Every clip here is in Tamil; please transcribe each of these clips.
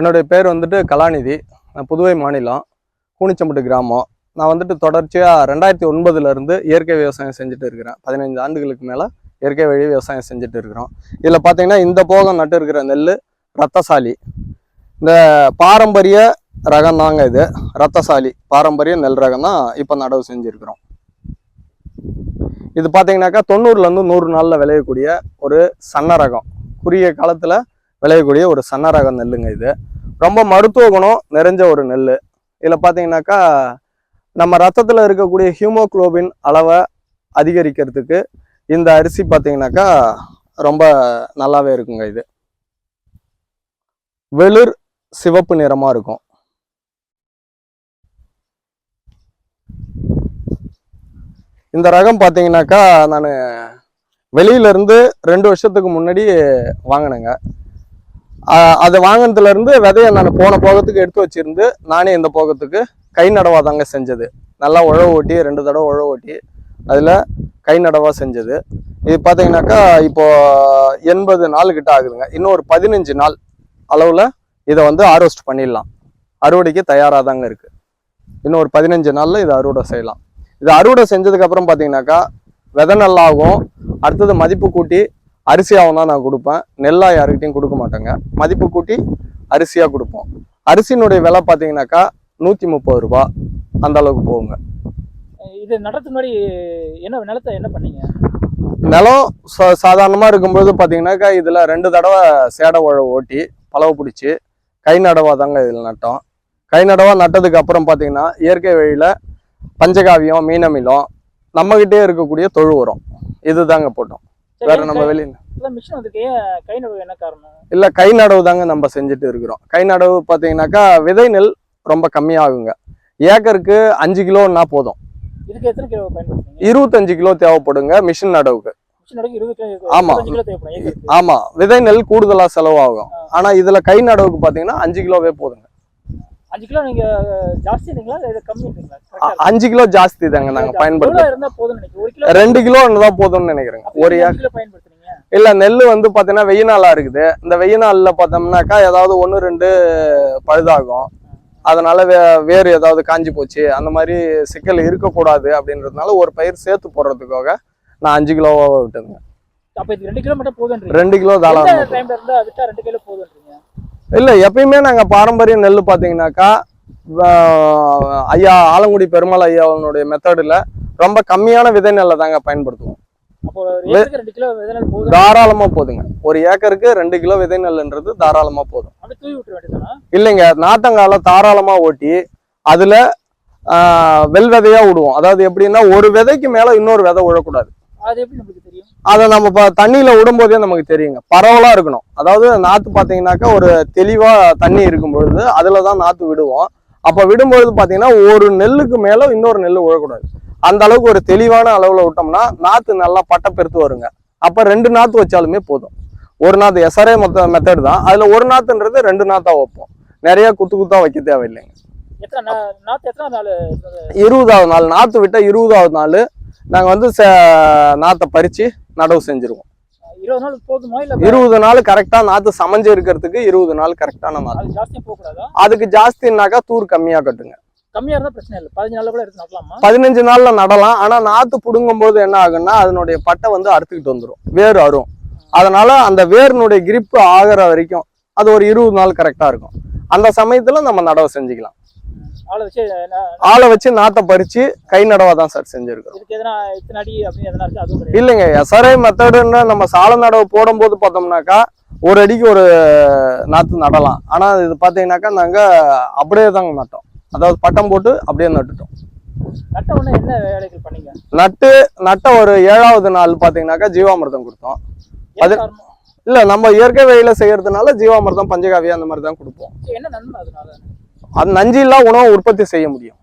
என்னுடைய பேர் வந்துட்டு கலாநிதி. நான் புதுவை மாநிலம் கூனிச்சம்பட்டு கிராமம். நான் வந்துட்டு தொடர்ச்சியாக ரெண்டாயிரத்தி ஒன்பதுலேருந்து இயற்கை விவசாயம் செஞ்சுட்டு இருக்கிறேன். பதினைஞ்சு ஆண்டுகளுக்கு மேலே இயற்கை வழி விவசாயம் செஞ்சுட்டு இருக்கிறோம். இதில் பார்த்தீங்கன்னா இந்த போகம் நட்டு இருக்கிற நெல் ரத்தசாலி இந்த பாரம்பரிய ரகம் தாங்க இது. ரத்தசாலி பாரம்பரிய நெல் ரகம் தான் இப்போ நடவு செஞ்சுருக்கிறோம். இது பார்த்தீங்கன்னாக்கா தொண்ணூறுலேருந்து நூறு நாளில் விளையக்கூடிய ஒரு சன்ன ரகம். குறுகிய காலத்தில் விளையக்கூடிய ஒரு சன்ன ரகம் நெல்லுங்க இது. ரொம்ப மருத்துவ குணம் நிறைஞ்ச ஒரு நெல் இதில் பார்த்தீங்கன்னாக்கா நம்ம ரத்தத்தில் இருக்கக்கூடிய ஹியூமோகுளோபின் அளவை அதிகரிக்கிறதுக்கு இந்த அரிசி பார்த்தீங்கன்னாக்கா ரொம்ப நல்லாவே இருக்குங்க இது. வெளிர் சிவப்பு நிறமாக இருக்கும். இந்த ரகம் பார்த்தீங்கன்னாக்கா நான் வெளியிலேருந்து ரெண்டு வருஷத்துக்கு முன்னாடி வாங்கினேங்க. அதை வாங்கினதுலேருந்து விதையை விதைய நான் போன போகத்துக்கு எடுத்து வச்சிருந்து நானே இந்த போகத்துக்கு கை நடவா தாங்க செஞ்சது. நல்லா உழவு ஓட்டி ரெண்டு தடவை உழவு ஓட்டி அதில் கை நடவா செஞ்சது. இது பார்த்தீங்கன்னாக்கா இப்போ எண்பது நாள் கிட்ட ஆகுதுங்க. இன்னும் ஒரு பதினஞ்சு நாள் அளவில் இதை வந்து ஹார்வெஸ்ட் பண்ணிடலாம். அறுவடைக்கு தயாராக தாங்க இருக்குது இன்னும் ஒரு பதினஞ்சு நாளில் இதை அறுவடை செய்யலாம். இது அறுவடை செஞ்சதுக்கப்புறம் பார்த்தீங்கன்னாக்கா விதை நல்லாகும். அடுத்தது மதிப்பு கூட்டி அரிசியாகவும் தான் நான் கொடுப்பேன். நெல்லா யாருக்கிட்டையும் கொடுக்க மாட்டேங்க. மதிப்பு கூட்டி அரிசியாக கொடுப்போம். அரிசியினுடைய விலை பார்த்தீங்கன்னாக்கா நூற்றி முப்பது ரூபா. அந்த அளவுக்கு போகுங்க. இது நடத்துக்கு முன்னாடி என்ன நிலத்தை என்ன பண்ணீங்க? நிலம் சா சாதாரணமாக இருக்கும்போது பார்த்தீங்கன்னாக்கா இதில் ரெண்டு தடவை சேடை உழவு ஓட்டி பழவு பிடிச்சி கை நடவா தாங்க இதில் நட்டோம். கை நடவா நட்டதுக்கு அப்புறம் பார்த்தீங்கன்னா இயற்கை வழியில் பஞ்சகாவியம் மீனமிலம் நம்மகிட்டே இருக்கக்கூடிய தொழு உரம். இது தாங்க போட்டோம். வேற நம்ம வெளியில் மிஷின் கை நடுவு என்ன காரணம்? இல்லை கை நடவு தாங்க நம்ம செஞ்சுட்டு இருக்கிறோம். கை நடவு பார்த்தீங்கன்னாக்கா விதை நெல் ரொம்ப கம்மியாகுங்க. ஏக்கருக்கு அஞ்சு கிலோன்னா போதும். இதுக்கு எத்தனை கிலோ பயன்படுத்துறீங்க இருபத்தஞ்சு கிலோ தேவைப்படுங்க மிஷின் நடவுக்கு. ஆமா. ஆமா. விதை நெல் கூடுதலா செலவாகும். ஆனா இதுல கை நடவுக்கு பாத்தீங்கன்னா அஞ்சு கிலோவே போதுங்க. அஞ்சு கிலோ நீங்க ஜாஸ்திங்களா இல்ல கம்மிங்களா அஞ்சு கிலோ ஜாஸ்தி தாங்க நாங்க பயன்படுத்துறோம். போதும் ரெண்டு கிலோ தான் போதும்னு நினைக்கிறேங்க. ஒரு கிலோ பயன்படுத்துறீங்க? இல்ல நெல் வந்து பாத்தீங்கன்னா வெயில் நாளா இருக்குது இந்த வெயில் நாள்ல பார்த்தோம்னாக்கா ஏதாவது ஒன்று ரெண்டு பழுதாகும். அதனால வே வேறு ஏதாவது காஞ்சி போச்சு. அந்த மாதிரி சிக்கல் இருக்கக்கூடாது அப்படின்றதுனால ஒரு பயிர் சேர்த்து போடுறதுக்காக நான் அஞ்சு கிலோவா விட்டுங்க அப்ப இது ரெண்டு கிலோ மட்டும் போதுன்றீங்க ரெண்டு கிலோ தாராளமா டைம்ல இருந்தா விட்டா ரெண்டு கிலோ போதுன்றீங்க இல்ல எப்பயுமே நாங்க பாரம்பரிய நெல் பாத்தீங்கன்னாக்கா ஆஹ் ஐயா ஆலங்குடி பெருமாள் ஐயாவுடைய மெத்தடில் ரொம்ப கம்மியான விதை நெல்லை தாங்க பயன்படுத்துவோம். தாராளமா போதுங்க. ஒரு ஏக்கருக்கு ரெண்டு கிலோ விதை நெல்லுன்றது தாராளமா போதும். இல்லைங்க நாத்தங்கால தாராளமா ஓட்டி அதுல வெள் விதையா விடுவோம். அதாவது எப்படின்னா ஒரு விதைக்கு மேல இன்னொரு விதை விழக்கூடாது. அது நம்ம இப்போ தண்ணியில விடும்போதே நமக்கு தெரியுங்க. பரவலா இருக்கணும். அதாவது நாத்து பாத்தீங்கன்னாக்கா ஒரு தெளிவா தண்ணி இருக்கும் பொழுது அதுல தான் நாத்து விடுவோம். அப்ப விடும்பொழுது பாத்தீங்கன்னா ஒரு நெல்லுக்கு மேல இன்னொரு நெல் விழக்கூடாது. அந்த அளவுக்கு ஒரு தெளிவான அளவுல விட்டோம்னா நாத்து நல்லா பட்டை பெருத்து வருங்க. அப்ப ரெண்டு நாத்து வச்சாலுமே போதும். ஒரு நாத்து எஸ்ஆர்ஏ மொத்த மெத்தட் தான். அதுல ஒரு நாத்துன்றது ரெண்டு நாத்தா வைப்போம். நிறைய குத்து குத்தா வைக்க தேவையில்லைங்க. இருபதாவது நாள். நாத்து விட்ட இருபதாவது நாள். நாங்க வந்து நாத்தை பறிச்சு நடவு செஞ்சிருவோம். இருபது நாள் போதுமா இல்ல இருபது நாள் கரெக்டா நாத்து சமைஞ்சு இருக்கிறதுக்கு இருபது நாள் கரெக்டான கூடாதா அதுக்கு ஜாஸ்தின்னாக்கா தூர் கம்மியா கட்டுங்க. கம்மியா இருந்தா பிரச்சனை இல்லை. பதினஞ்சு நாள்ல கூட எடுத்து நடலாமா? பதினஞ்சு நாள்ல நடலாம். ஆனா நாத்து புடுங்கும் போது என்ன ஆகுன்னா அதனுடைய பட்டை வந்து அறுத்துக்கிட்டு வந்துடும் வேர் அரும். அதனால அந்த வேரினுடைய கிரிப்பு ஆகிற வரைக்கும் அது ஒரு இருபது நாள் கரெக்டா இருக்கும். அந்த சமயத்துல நம்ம நடவு செஞ்சுக்கலாம். ஆளை வச்சு நாத்தை பறிச்சு கை நடவா தான் சார் கிடையாது. இல்லைங்க எஸ்ஆர்ஐ மெத்தடுன்னு நம்ம சால நடவு போடும்போது பார்த்தோம்னாக்கா ஒரு அடிக்கு ஒரு நாத்து நடலாம். ஆனா இது பார்த்தீங்கன்னாக்கா நாங்க அப்படியே தாங்க நட்டோம். அதாவது பட்டம் போட்டு அப்படியே நட்டுட்டோம். நட்ட நட்டு நட்ட ஒரு ஏழாவது நாள் பார்த்தீங்கன்னாக்கா ஜீவாமிர்தம் கொடுத்தோம். அது- இல்ல நம்ம இயற்கை வழியில செய்யறதுனால ஜீவாமிர்தம் பஞ்சகாவியம் அந்த மாதிரி தான் கொடுப்போம். அது நஞ்சு இல்லா உணவு உற்பத்தி செய்ய முடியும்.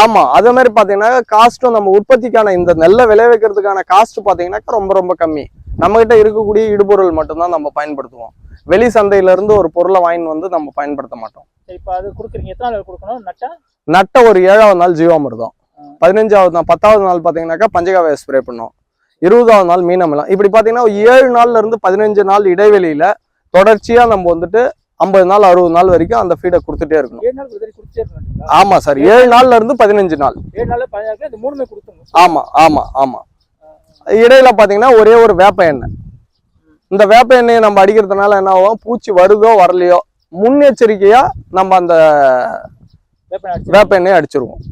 ஆமா அதே மாதிரி பாத்தீங்கன்னா காஸ்ட்டும் நம்ம உற்பத்திக்கான இந்த நெல்லை விளைவிக்கிறதுக்கான காஸ்ட் பாத்தீங்கன்னாக்கா ரொம்ப ரொம்ப கம்மி. நம்ம கிட்ட இருக்கக்கூடிய இடுபொருள் மட்டும்தான் நம்ம பயன்படுத்துவோம். வெளி சந்தையில இருந்து ஒரு பொருளை வாங்கிட்டு வந்து நம்ம பயன்படுத்த மாட்டோம். இப்போ அது கொடுக்குறீங்க. எத்தனை நாள் கொடுக்கணும்? நட்டா? நட்ட ஒரு ஏழாவது நாள் ஜீவாமிர்தம். பதினஞ்சாவது நாள் பத்தாவது நாள் பாத்தீங்கன்னாக்கா பஞ்சகாவிய ஸ்ப்ரே பண்ணோம் இருபதாவது நாள் மீனமிலம். இப்படி பாத்தீங்கன்னா ஒரு ஏழு நாள்ல இருந்து பதினஞ்சு நாள் இடைவெளியில தொடர்ச்சியா நம்ம வந்துட்டு ஐம்பது நாள் அறுபது நாள் வரைக்கும் அந்த ஃபீடை கொடுத்துட்டே இருக்கணும். ஆமா சார் ஏழு நாள்ல இருந்து பதினஞ்சு நாள். ஆமா ஆமா ஆமா. இடையில பாத்தீங்கன்னா ஒரே ஒரு வேப்ப எண்ணெய். இந்த வேப்ப எண்ணெயை நம்ம அடிக்கிறதுனால என்ன ஆகும்? பூச்சி வருதோ வரலையோ முன்னெச்சரிக்கையா நம்ம அந்த வேப்ப எண்ணெயை அடிச்சிருவோம்.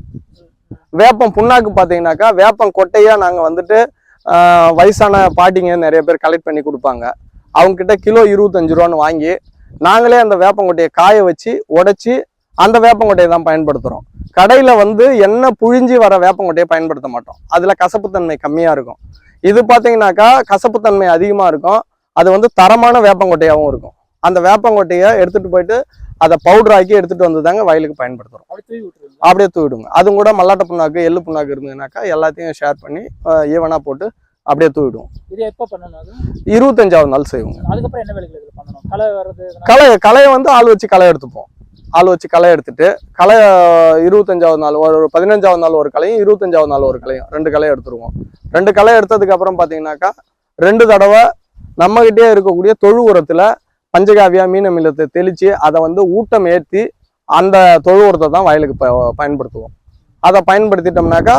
வேப்பம் புண்ணாக்கு பார்த்தீங்கன்னாக்கா வேப்பம் கொட்டையா நாங்கள் வந்துட்டு வயசான பாட்டிங்க நிறைய பேர் கலெக்ட் பண்ணி கொடுப்பாங்க. அவங்க கிட்ட கிலோ இருபத்தஞ்சு ரூபான்னு வாங்கி நாங்களே அந்த வேப்பங்கொட்டையை காய வச்சு உடைச்சி அந்த வேப்பங்கொட்டையை தான் பயன்படுத்துகிறோம் கடையில் வந்து எண்ணெய் புழிஞ்சி வர வேப்பங்கொட்டையை பயன்படுத்த மாட்டோம். அதில் கசப்புத்தன்மை கம்மியாக இருக்கும். இது பார்த்தீங்கன்னாக்கா கசப்புத்தன்மை அதிகமாக இருக்கும். அது வந்து தரமான வேப்பங்கொட்டையாகவும் இருக்கும். அந்த வேப்பங்கொட்டையை எடுத்துகிட்டு போயிட்டு அதை பவுடர் ஆக்கி எடுத்துகிட்டு வந்து தாங்க வயலுக்கு பயன்படுத்துகிறோம் அப்படியே தூவிடுங்க. அதுவும் கூட மல்லாட்ட புண்ணாக்கு எள்ளு புண்ணாக்கு இருந்ததுனாக்கா எல்லாத்தையும் ஷேர் பண்ணி ஈவனாக போட்டு அப்படியே தூவிடுவோம் இது எப்போ பண்ணணும் அது? இருபத்தஞ்சாவது நாள் செய்வோங்க அதுக்கப்புறம் என்ன வேலைகள் இதுல பண்ணணும்? களை வர்றது களை களையை வந்து ஆள் வச்சு களை எடுத்துப்போம். ஆள் வச்சு களை எடுத்துட்டு களை இருபத்தஞ்சாவது நாள் ஒரு பதினஞ்சாவது நாள் ஒரு களையும் இருபத்தஞ்சாவது நாள் ஒரு களையும் ரெண்டு களை எடுத்துருவோம். ரெண்டு களை எடுத்ததுக்கு அப்புறம் பார்த்தீங்கன்னாக்கா ரெண்டு தடவை நம்மகிட்டே இருக்கக்கூடிய தொழு உரத்துல பஞ்சகாவியா மீன மில்லத்தை தெளிச்சு அதை வந்து ஊட்டம் ஏற்றி அந்த தொழு உரத்தை தான் வயலுக்கு ப- பயன்படுத்துவோம். அதை பயன்படுத்திட்டோம்னாக்கா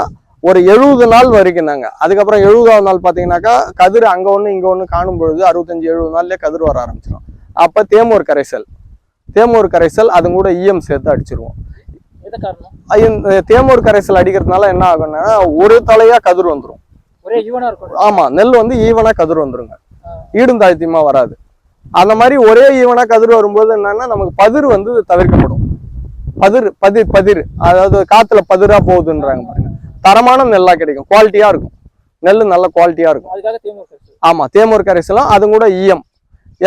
ஒரு எழுபது நாள் வரைக்கும் தாங்க. அதுக்கப்புறம் எழுபதாவது நாள் பார்த்தீங்கன்னாக்கா கதிர் அங்கே ஒன்று இங்கே ஒன்று காணும் பொழுது அறுபத்தஞ்சு எழுபது நாள்லேயே கதிர் வர ஆரம்பிச்சிடும் அப்போ தேமூர் கரைசல். தேமூர் கரைசல் அது கூட ஈயம் சேர்த்து அடிச்சிருவோம். தேமூர் கரைசல் அடிக்கிறதுனால என்ன ஆகும்னா ஒரு தலையா கதிர் வந்துடும் ஆமா நெல் வந்து ஈவனா கதிர் வந்துருங்க. ஈடும் தாழ்த்தியமா வராது. அந்த மாதிரி ஒரே ஈவனா கதிர் வரும்போது என்னன்னா நமக்கு பதிர் வந்து தவிர்க்கப்படும். பதிர் பதிர் பதிர். அதாவது காத்துல பதிரா போகுதுன்றாங்க பாருங்க. தரமான நெல்லா கிடைக்கும். குவாலிட்டியா இருக்கும். நெல் நல்ல குவாலிட்டியா இருக்கும். அதுக்காக தேமுக கட்சி ஆமா தேமூர் கரைசலும் அது கூட ஈயம்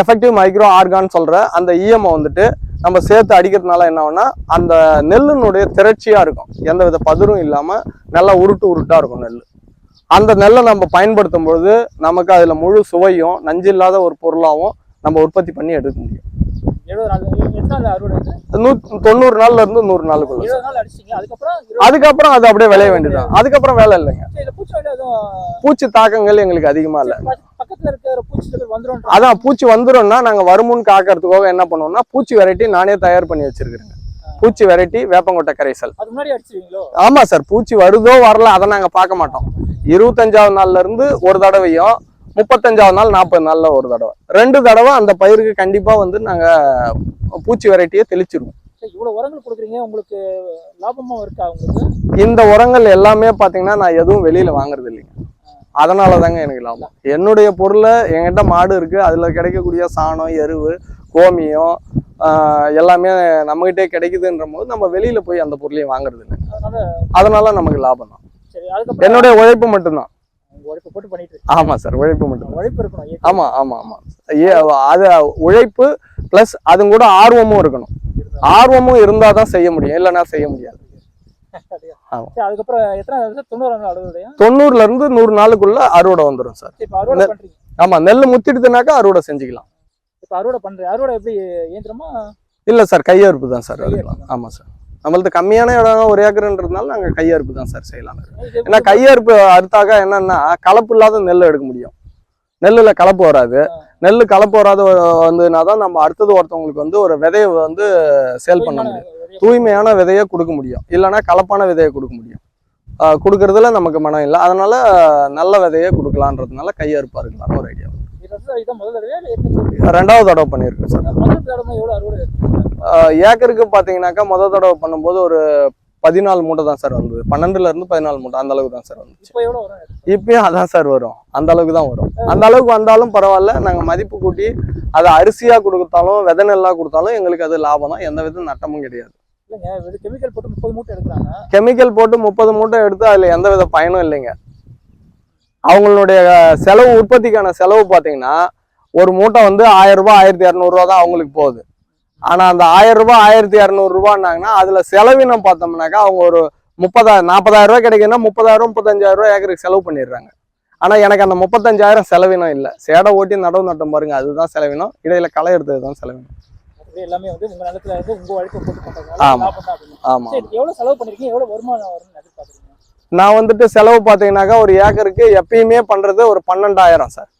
எஃபெக்டிவ் மைக்ரோ ஆர்கான் சொல்ற அந்த ஈஎம்ஐ வந்துட்டு நம்ம சேர்த்து அடிக்கிறதுனால என்ன ஆகும்னா அந்த நெல்லினுடைய திரட்சியா இருக்கும். எந்த வித பதிரும் இல்லாம நல்லா உருட்டு உருட்டா இருக்கும் நெல் அந்த நெல்லை நம்ம பயன்படுத்தும் பொழுது நமக்கு அதுல முழு சுவையும் நஞ்சு இல்லாத ஒரு பொருளாகவும் நம்ம உற்பத்தி பண்ணி எடுக்க முடியும். தொண்ணூறு நாள்ல இருந்து நூறு நாளுக்குள்ள. அதுக்கப்புறம் அது அப்படியே விளைய வேண்டியதுதான். அதுக்கப்புறம் வேலை இல்லைங்க. பூச்சி தாக்கங்கள் எங்களுக்கு அதிகமா இல்லை. அதான் பூச்சி வந்துரும்னா நாங்க வருமுன் காக்கிறதுக்காக என்ன பண்ணுவோம்னா பூச்சி வெரைட்டி நானே தயார் பண்ணி வச்சிருக்கிறேங்க. பூச்சி வெரைட்டி வேப்பங்கொட்டை கரைசல். ஆமா சார். பூச்சி வருதோ வரல அதை நாங்க பார்க்க மாட்டோம். இருபத்தஞ்சாவது நாள்ல இருந்து ஒரு தடவையும் முப்பத்தஞ்சாவது நாள் நாற்பது நாள்ல ஒரு தடவை. ரெண்டு தடவை அந்த பயிருக்கு கண்டிப்பா வந்து நாங்க பூச்சி வெரைட்டியை தெளிச்சிருவோம். சரி, இவ்வளவு உரங்கள் கொடுக்குறீங்க உங்களுக்கு லாபமா இருக்கா உங்களுக்கு? இந்த உரங்கள் எல்லாமே பாத்தீங்கன்னா நான் எதுவும் வெளியில வாங்குறது இல்லைங்க. அதனால தாங்க எனக்கு லாபம். என்னுடைய பொருளை என்கிட்ட மாடு இருக்கு அதுல கிடைக்கக்கூடிய சாணம் எருவு கோமியம் எல்லாமே நம்மகிட்டே கிடைக்குதுன்ற போது நம்ம வெளியில போய் அந்த பொருளையும் வாங்குறது இல்லை அதனால நமக்கு லாபம் தான் என்னுடைய உழைப்பு மட்டும்தான். உழைப்பு போட்டு பண்ணிட்டு. ஆமா சார் உழைப்பு மட்டும்தான் உழைப்பு இருக்கணும் ஆமா ஆமா ஆமா. ஏ அது உழைப்பு பிளஸ் அது கூட ஆர்வமும் இருக்கணும். ஆர்வமும் இருந்தாதான் தான் செய்ய முடியும் இல்லைன்னா செய்ய முடியாது. தொண்ணூறுல இருந்து நூறு நாளுக்குள்ள அறுவடை வந்துடும் சார். ஆமா நெல் முத்திடுதுனாக்கா அறுவடை செஞ்சுக்கலாம். இப்ப அறுவடை பண்றீங்க. அறுவடை எப்படி இயந்திரமா? இல்ல சார் கையறுப்பு தான் சார் ஆமா சார். நம்மளது கம்மியான இடம் ஒரு ஏக்கர்ன்றதுனால நாங்க கையறுப்பு தான் சார் செய்யலாம். ஏன்னா கையறுப்பு அறுத்தாக்கா என்னன்னா கலப்பு இல்லாத நெல் எடுக்க முடியும். நெல்லுல கலப்பு வராது. நெல் கலப்பு வராத வந்ததுனா தான் நம்ம அடுத்தது ஒருத்தவங்களுக்கு வந்து ஒரு விதையை வந்து சேல் பண்ண முடியும். தூய்மையான விதையை கொடுக்க முடியும். இல்லைன்னா கலப்பான விதையை கொடுக்க முடியும். கொடுக்கறதுல நமக்கு மனம் இல்லை. அதனால நல்ல விதையை கொடுக்கலான்றதுனால கையறுப்பா இருக்கலாம்னு ஒரு ஐடியா. ரெண்டாவது தடவை பண்ணியிருக்கேன் சார். ஏக்கருக்கு பார்த்தீங்கன்னாக்கா முதல் தடவை பண்ணும்போது ஒரு பதினாலு மூட்டை தான் சார் வந்தது. பன்னெண்டுல இருந்து பதினாலு மூட்டை அந்த அளவுக்கு தான் சார் வந்துச்சு. இப்பயும் அதான் சார் வரும். அந்த அளவுக்கு தான் வரும். அந்த அளவுக்கு வந்தாலும் பரவாயில்ல. நாங்கள் மதிப்பு கூட்டி அதை அரிசியா கொடுத்தாலும் விதை நெல்லா கொடுத்தாலும் எங்களுக்கு அது லாபம் தான். எந்த வித நட்டமும் கிடையாது. கெமிக்கல் போட்டு முப்பது மூட்டை எடுக்கிறாங்க. கெமிக்கல் போட்டு முப்பது மூட்டை எடுத்து அதில் எந்த வித பயனும் இல்லைங்க. அவங்களுடைய செலவு உற்பத்திக்கான செலவு பார்த்தீங்கன்னா ஒரு மூட்டை வந்து ஆயிரம் ரூபாய் ஆயிரத்தி இரநூறுவா தான் அவங்களுக்கு போகுது. ஆனால் அந்த ஆயிரம் ரூபாய் ஆயிரத்தி இரநூறுபான்னாங்கன்னா அதில் செலவினம் பார்த்தோம்னாக்கா அவங்க ஒரு முப்பதாயிரம் நாற்பதாயிரம் ரூபாய் கிடைக்குதுன்னா முப்பதாயிரம் முப்பத்தஞ்சாயிரம் ரூபாய் ஏக்கருக்கு செலவு பண்ணிடுறாங்க. ஆனால் எனக்கு அந்த முப்பத்தஞ்சாயிரம் செலவினம் இல்லை. சேடை ஓட்டி நடவு நட்டம் பாருங்க அதுதான் செலவினம். இடையில களை எடுத்தது தான் செலவினம் எல்லாமே வந்து உங்க நிலத்துல இருந்து உங்க உழைப்பை போட்டு பண்றதுனால ஆமா. லாபம் தான் அப்படின்னு. ஆமாம் சரி எவ்வளவு செலவு பண்ணிருக்கீங்க? எவ்வளவு வருமானம் வரும்னு எதிர்பார்க்குறீங்க? நான் வந்துட்டு செலவு பார்த்தீங்கன்னாக்கா ஒரு ஏக்கருக்கு எப்பயுமே பண்ணுறது ஒரு பன்னெண்டாயிரம் சார்.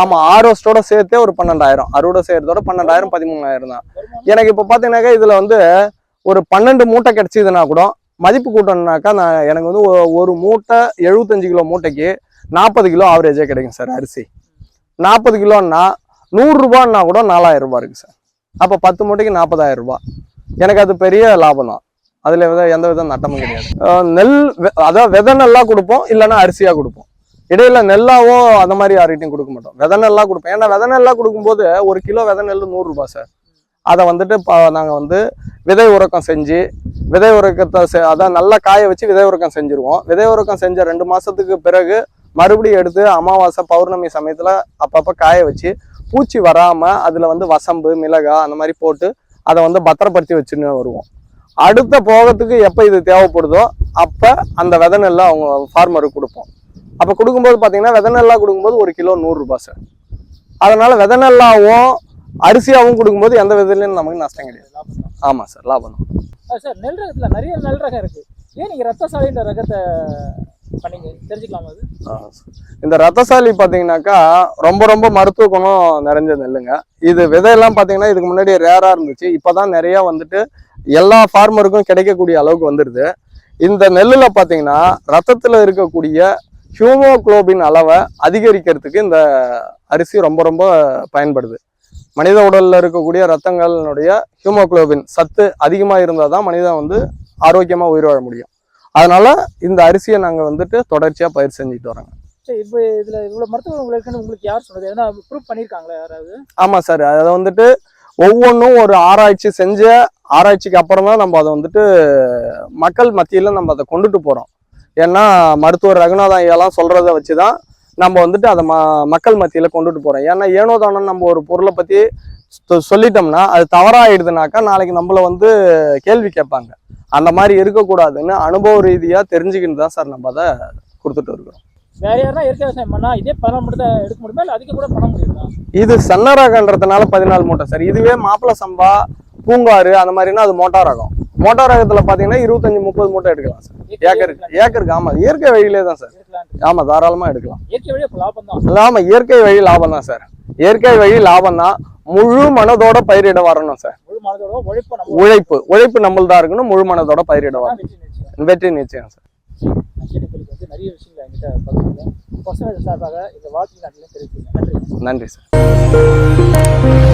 ஆமா ஆரோஸ்டோட சேர்த்தே ஒரு பன்னெண்டாயிரம். அறுவடை செய்யறதோட பன்னெண்டாயிரம் பதிமூணாயிரம் தான் எனக்கு இப்போ பார்த்தீங்கன்னாக்கா இதுல வந்து ஒரு பன்னெண்டு மூட்டை கிடைச்சிதுன்னா கூட மதிப்பு கூட்டணும்னாக்கா நான் எனக்கு வந்து ஒரு மூட்டை எழுபத்தஞ்சு கிலோ மூட்டைக்கு நாற்பது கிலோ ஆவரேஜாக கிடைக்கும் சார் அரிசி. நாற்பது கிலோன்னா நூறுரூபான்னா கூட நாலாயிரம் ரூபாய் இருக்கு சார். அப்போ பத்து மூட்டைக்கு நாற்பதாயிரம் ரூபாய். எனக்கு அது பெரிய லாபம் தான். அதில் வித எந்த வித நட்டமும் கிடையாது. நெல் அதாவது விதை நெல்லா கொடுப்போம் இல்லைன்னா அரிசியாக கொடுப்போம். இடையில நெல்லாவோ அந்த மாதிரி யார்கிட்டையும் கொடுக்க மாட்டோம். விதை நெல்லா கொடுப்போம். ஏன்னா வித நெல்லா கொடுக்கும்போது ஒரு கிலோ விதை நெல் நூறுரூபா சார். அதை வந்துட்டு ப- நாங்கள் வந்து விதை உறக்கம் செஞ்சு விதை உறக்கத்தை செ- அதான் நல்லா காய வச்சு விதை உறக்கம் செஞ்சுருவோம். விதை உறக்கம் செஞ்ச ரெண்டு மாதத்துக்கு பிறகு மறுபடியும் எடுத்து அமாவாசை பௌர்ணமி சமயத்தில் அப்பப்போ காய வச்சு பூச்சி வராமல் அதில் வந்து வசம்பு மிளகாய் அந்த மாதிரி போட்டு அதை வந்து பத்திரப்படுத்தி வச்சுன்னு வருவோம். அடுத்த போகத்துக்கு எப்போ இது தேவைப்படுதோ அப்போ அந்த விதை நெல்லை அவங்க ஃபார்மருக்கு கொடுப்போம். அப்போ கொடுக்கும்போது பார்த்தீங்கன்னா விதை நெல்லா கொடுக்கும்போது ஒரு கிலோ நூறுரூபா சார். அதனால விதை நெல்லாவும் அரிசியாவும் கொடுக்கும்போது எந்த விதத்துலையும் நமக்கு நஷ்டம் கிடையாது. லாபம் தான். ஆமாம் சார் லாபம் தான். சார் நெல் ரகத்துல நிறைய நெல் ரகம் இருக்கு. ஏன் நீங்க ரத்தசாலின்ற ரகத்தை பண்ணீங்க? தெரிஞ்சுக்கலாமா அது? ஆ, சார். இந்த ரத்தசாலி பார்த்தீங்கன்னாக்கா ரொம்ப ரொம்ப மருத்துவ குணம் நிறைஞ்ச நெல்லுங்க. இது விதையெல்லாம் பார்த்தீங்கன்னா இதுக்கு முன்னாடி ரேராக இருந்துச்சு. இப்போதான் நிறைய வந்துட்டு எல்லா ஃபார்மருக்கும் கிடைக்கக்கூடிய அளவுக்கு வந்துடுது இந்த நெல்லில் பார்த்தீங்கன்னா ரத்தத்தில் இருக்கக்கூடிய ஹியூமோகுளோபின் அளவை அதிகரிக்கிறதுக்கு இந்த அரிசி ரொம்ப ரொம்ப பயன்படுது. மனித உடல்ல இருக்கக்கூடிய ரத்தங்களினுடைய ஹியூமோகுளோபின் சத்து அதிகமாக இருந்தால் தான் மனிதன் வந்து ஆரோக்கியமாக உயிர் வாழ முடியும். அதனால இந்த அரிசியை நாங்கள் வந்துட்டு தொடர்ச்சியாக பயிர் செஞ்சுட்டு வரோங்க. இப்போ இதுல இவ்வளவு மருத்துவ உங்களுக்கு யார் சொன்னது? ப்ரூவ் யாராவது? ஆமாம் சார் அதை வந்துட்டு ஒவ்வொன்றும் ஒரு ஆராய்ச்சி செஞ்ச ஆராய்ச்சிக்கு அப்புறம் தான் நம்ம அதை வந்துட்டு மக்கள் மத்தியில் நம்ம அதை கொண்டுட்டு போகிறோம் ஏன்னா மருத்துவர் ரகுநாதன் ஐயாலாம் சொல்கிறத வச்சு தான் நம்ம வந்துட்டு அதை ம மக்கள் மத்தியில் கொண்டுட்டு போகிறோம் ஏன்னா ஏனோ தானோ நம்ம ஒரு பொருளை பற்றி சொல்லிட்டோம்னா அது தவறாயிடுதுனாக்கா நாளைக்கு நம்மள வந்து கேள்வி கேட்பாங்க. அந்த மாதிரி இருக்கக்கூடாதுன்னு அனுபவ ரீதியாக தெரிஞ்சுக்கிட்டு தான் சார் நம்ம அதை கொடுத்துட்டு இருக்கிறோம். வேற யாருன்னா இயற்கை விவசாயம் பண்ணா இதே பணம் எடுக்க முடியுமா? இல்ல அதிகம் கூட பண்ண முடியுமா இது சன்ன ரகன்றதுனால பதினாலு மூட்டை சார். இதுவே மாப்பிள சம்பா பூங்காறு அந்த மாதிரினா அது மோட்டார் ரகம் மோட்டார் ரகத்துல பாத்தீங்கன்னா இருபத்தஞ்சு முப்பது மூட்டை எடுக்கலாம் சார். ஏக்கருக்கு ஏக்கருக்கு ஆமா இயற்கை வழியிலே தான் சார். ஆமா தாராளமா எடுக்கலாம். ஆமா இயற்கை வழி லாபம் தான் சார். இயற்கை வழி லாபம் தான். முழு மனதோட பயிரிட வரணும் சார். உழைப்பு உழைப்பு நம்மள்தான் இருக்கணும் முழு மனதோட பயிரிட வரணும். வெற்றி நிச்சயம். சார். நிறைய விஷயங்களை என்கிட்ட பகிர்ந்தீங்க. பர்சனல் சார்பாக இந்த வாழ்க்கை நாட்டிலும் தெரிவித்தீங்க நன்றி. நன்றி சார்.